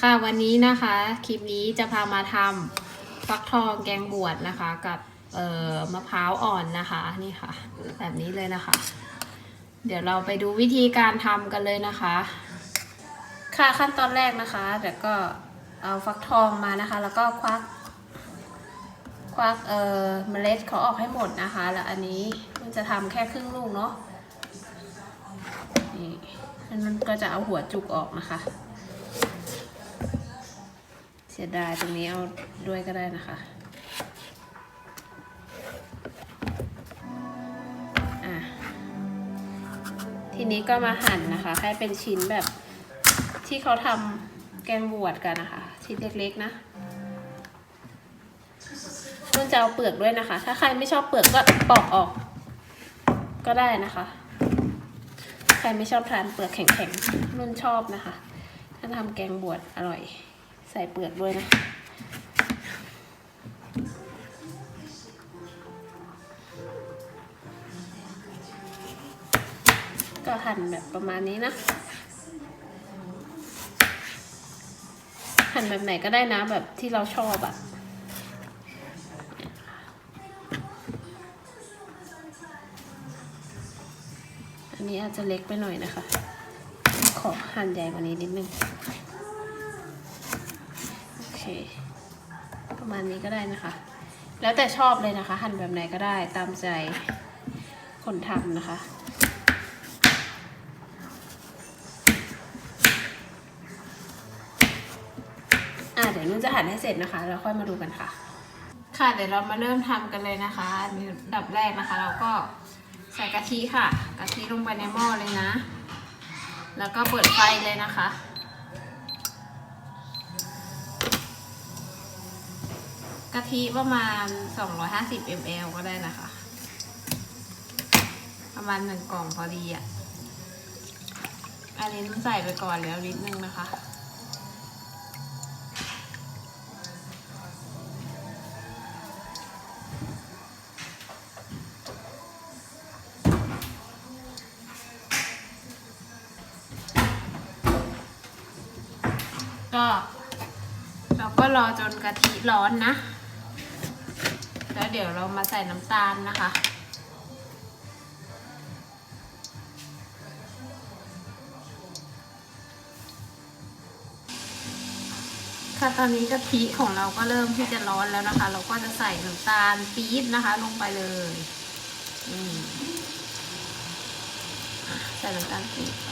ค่ะวันนี้นะคะคลิปนี้จะพามาทำฟักทองแกงบวชนะคะ กับเอ่อมะพร้าวอ่อนนะคะนี่ค่ะ แบบนี้เลยนะคะ เดี๋ยวเราไปดูวิธีการทำกันเลยนะคะ ค่ะขั้นตอนแรกนะคะเดี๋ยวก็เอาฟักทองมานะคะ แล้วก็ควักควักเอ่อเมล็ดเขาออกให้หมดนะคะ แล้วอันนี้มันจะทำแค่ครึ่งลูกเนาะนี่อันนั้นก็จะเอาหัวจุกออกนะคะ เสียดายตรงนี้เอาด้วยก็ได้นะคะทีนี้ก็มาหั่นนะคะ ให้เป็นชิ้นแบบที่เขาทำแกงบวชกันนะคะ ชิ้นเล็กๆนะนุ่นจะเอาเปลือกด้วยนะคะ ถ้าใครไม่ชอบเปลือกก็ปอกออก ก็ได้นะคะ ใครไม่ชอบทานเปลือกแข็งๆนุ่นชอบนะคะ ถ้าทำแกงบวชอร่อย ใส่เปลือกด้วยนะก็หั่นแบบประมาณนี้นะ หั่นแบบไหนก็ได้นะแบบที่เราชอบอะ่ะอันนี้อาจจะเล็กไปหน่อยนะคะ ขอหั่นใหญ่กว่านี้นิดนึง ประมาณนี้ก็ได้นะคะ แล้วแต่ชอบเลยนะคะ หั่นแบบไหนก็ได้ตามใจคนทำนะคะอะเดี๋ยวนุ่นจะหั่นให้เสร็จนะคะ แล้วค่อยมาดูกันค่ะ ค่ะเดี๋ยวเรามาเริ่มทำกันเลยนะคะอันนี้อันดับแรกนะคะ เราก็ใส่กะทิค่ะ กะทิลงไปในหม้อเลยนะ แล้วก็เปิดไฟเลยนะคะ กะทิประมาณ 250 ml ก็ได้นะคะ ประมาณหนึ่งกล่องพอดีอะ อันนี้นุ่นใส่ไปก่อนแล้วนิดนึงนะคะก็เราก็รอจนกะทิร้อนนะ แล้วเดี๋ยวเรามาใส่น้ำตาลนะคะ ค่ะตอนนี้กะทิของเราก็เริ่มที่จะร้อนแล้วนะคะ เราก็จะใส่น้ำตาลปี๊บนะคะ ลงไปเลยใส่น้ำตาลปี๊บไป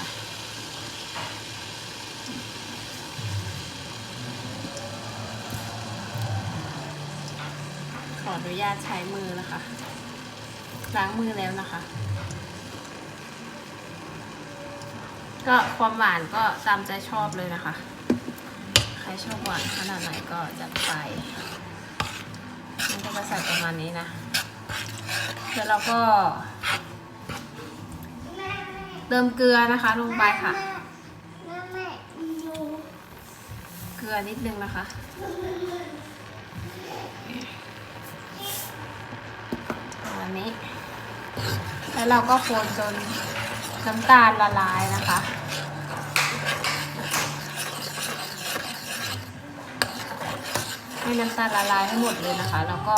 ออนุญาตใช้มือนะคะ ล้างมือแล้วนะคะ ก็ความหวานก็ตามใจชอบเลยนะคะ ใครชอบหวานขนาดไหนก็จัดไปนี่ก็จะใส่ประมาณนี้นะ แล้วเราก็ เติมเกลือนะคะลงไปค่ะเกลือนิดนึงนะคะ นี้ แล้วเราก็คนจนน้ำตาลละลายนะคะ ให้น้ำตาลละลายให้หมดเลยนะคะ แล้วก็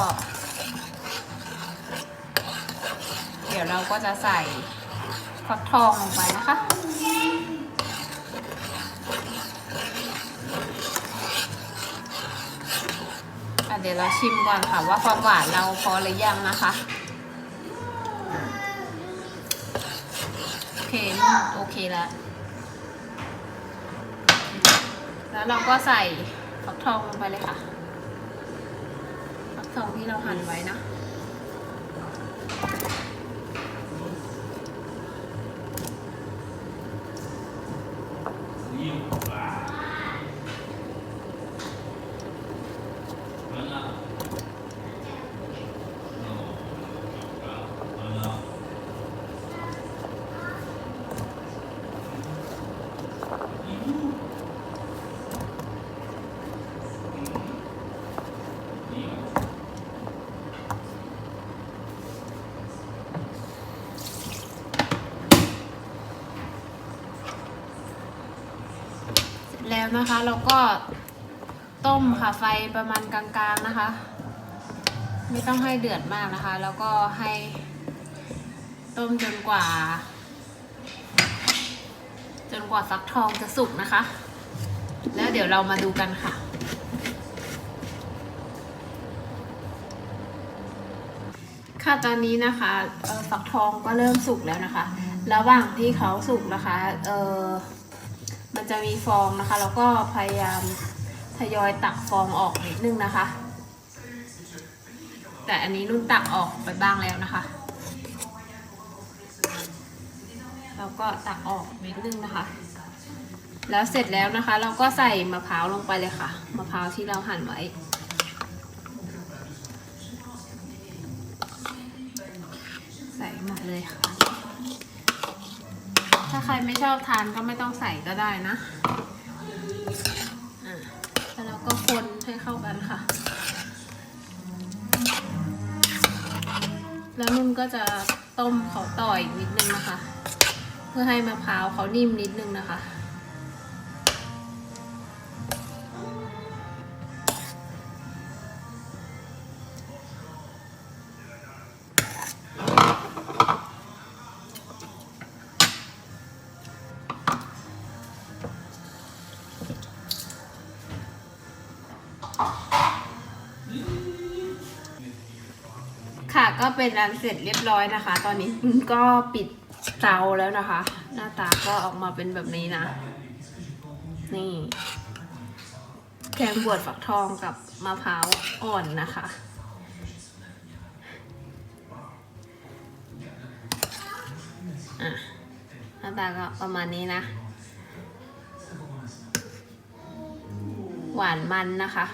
เดี๋ยวเราก็จะใส่ฟักทองลงไปนะคะอะเดี๋ยวเราชิมก่อนค่ะว่าความหวานเราพอหรือยังนะคะ โอเคนุ่นโอเคแล้ว แล้วเราก็ใส่ฟักทองลงไปเลยค่ะฟักทองที่เราหั่นไว้นะ นะคะเราก็ต้มค่ะไฟประมาณกลางๆนะคะ ไม่ต้องให้เดือดมากนะคะ แล้วก็ให้ต้มจนกว่า จนกว่าฟักทองจะสุกนะคะ แล้วเดี๋ยวเรามาดูกันค่ะ ค่ะตอนนี้นะคะฟักทองก็เริ่มสุกแล้วนะคะ ระหว่างที่เขาสุกนะคะ เออ มันจะมีฟองนะคะ แล้วก็พยายามทยอยตักฟองออกนิดนึงนะคะ แต่อันนี้นุ่นตักออกไปบ้างแล้วนะคะ แล้วก็ตักออกนิดนึงนะคะ แล้วเสร็จแล้วนะคะ เราก็ใส่มะพร้าวลงไปเลยค่ะ มะพร้าวที่เราหั่นไว้ใส่หมดเลยค่ะ ถ้าใครไม่ชอบทานก็ไม่ต้องใส่ก็ได้นะแล้วเราก็คนให้เข้ากันค่ะ แล้วนุ่นก็จะต้มเขาต่ออีกนิดนึงนะคะ เพื่อให้มะพร้าวเขานิ่มนิดนึงนะคะ ค่ะก็เป็นอันเสร็จเรียบร้อยนะคะ ตอนนี้ก็ปิดเตาแล้วนะคะ หน้าตาก็ออกมาเป็นแบบนี้นะ นี่แกงบวชฝักทองกับมะพร้าวอ่อนนะคะ อะหน้าตาก็ประมาณนี้นะ หวานมันนะคะ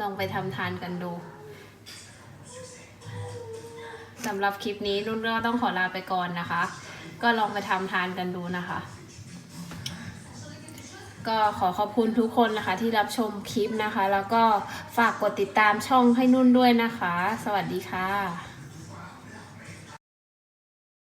ลองไปทำทานกันดู สำหรับคลิปนี้รุ่นก็ต้องขอลาไปก่อนนะคะ ก็ลองไปทำทานกันดูนะคะ ก็ขอขอบคุณทุกคนนะคะ ที่รับชมคลิปนะคะ แล้วก็ฝากกดติดตามช่องให้นุ่นด้วยนะคะ สวัสดีค่ะ